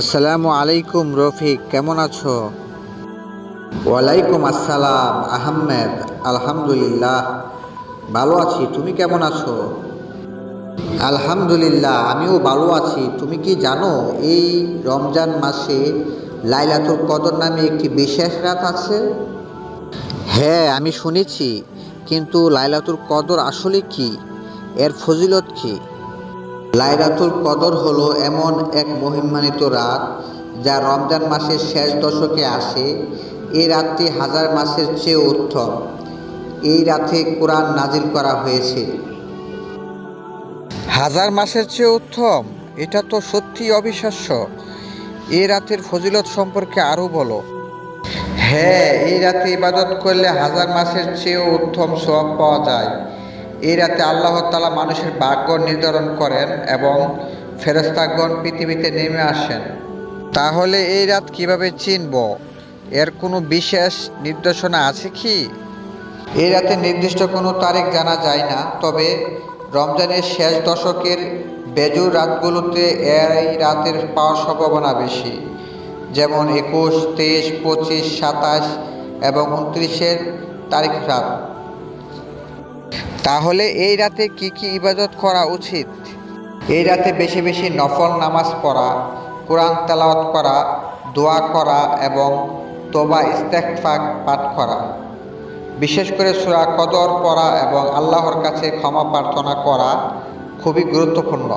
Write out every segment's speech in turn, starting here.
আসসালামু আলাইকুম, রফিক, কেমন আছো? ওয়ালাইকুম আসসালাম, আহমেদ, আলহামদুলিল্লাহ। ভালো আছি, তুমি কেমন আছো? আলহামদুলিল্লাহ, আমিও ভালো আছি। তুমি কি জানো, এই রমজান মাসে লাইলাতুল কদর নামে একটি বিশেষ রাত আছে? হ্যাঁ আমি শুনেছি, কিন্তু লাইলাতুল কদর আসলে কি? এর ফজিলত কি? লাইলাতুল কদর হলো এমন এক মহিমান্বিত রাত যা রমজান মাসের শেষ দশকে আসে। এই রাতটি হাজার মাসের চেয়ে উত্তম। এই রাতে কোরআন নাজিল করা হয়েছে। হাজার মাসের চেয়ে উত্তম, এটা তো সত্যি অবিশ্বাস্য। এই রাতের ফজিলত সম্পর্কে আরও বলো। হ্যাঁ এই রাতে ইবাদত করলে হাজার মাসের চেয়েও উত্তম সব পাওয়া যায়। এই রাতে আল্লাহ তালা মানুষের ভাগ্য নির্ধারণ করেন এবং ফেরস্তাগণ পৃথিবীতে নেমে আসেন। তাহলে এই রাত কীভাবে চিনব? এর কোনো বিশেষ নির্দেশনা আছে কি? এই রাতে নির্দিষ্ট কোনো তারিখ জানা যায় না, তবে রমজানের শেষ দশকের বেজুর রাতগুলোতে এই রাতের পাওয়ার সম্ভাবনা বেশি। যেমন একুশ, তেইশ, পঁচিশ, সাতাশ এবং উনত্রিশের তারিখ রাত। তাহলে এই রাতে কি কি ইবাদত করা উচিত? এই রাতে বেশি বেশি নফল নামাজ পড়া, কোরআন তেলাওয়াত করা, দোয়া করা এবং তোবা ইস্তেকফাক পাঠ করা। বিশেষ করে সূরা কদর পড়া এবং আল্লাহর কাছে ক্ষমা প্রার্থনা করা খুবই গুরুত্বপূর্ণ।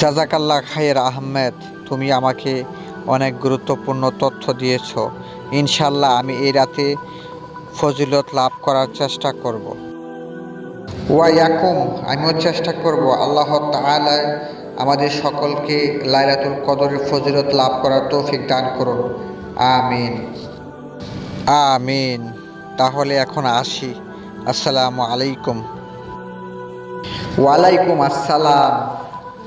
জাজাকাল্লাহ খায়ের আহমেদ, তুমি আমাকে অনেক গুরুত্বপূর্ণ তথ্য দিয়েছ। ইনশাল্লাহ আমি এই রাতে ফজিলত লাভ করার চেষ্টা করব। ওয়াইয়াকুম আমিও চেষ্টা করব আল্লাহ তালায় আমাদের সকলকে লাইলাতুল কদরের ফজিলত লাভ করার তৌফিক দান করুন। আমিন। আমিন। তাহলে এখন আসি। আসসালামু আলাইকুম। ওয়ালাইকুম আসসালাম।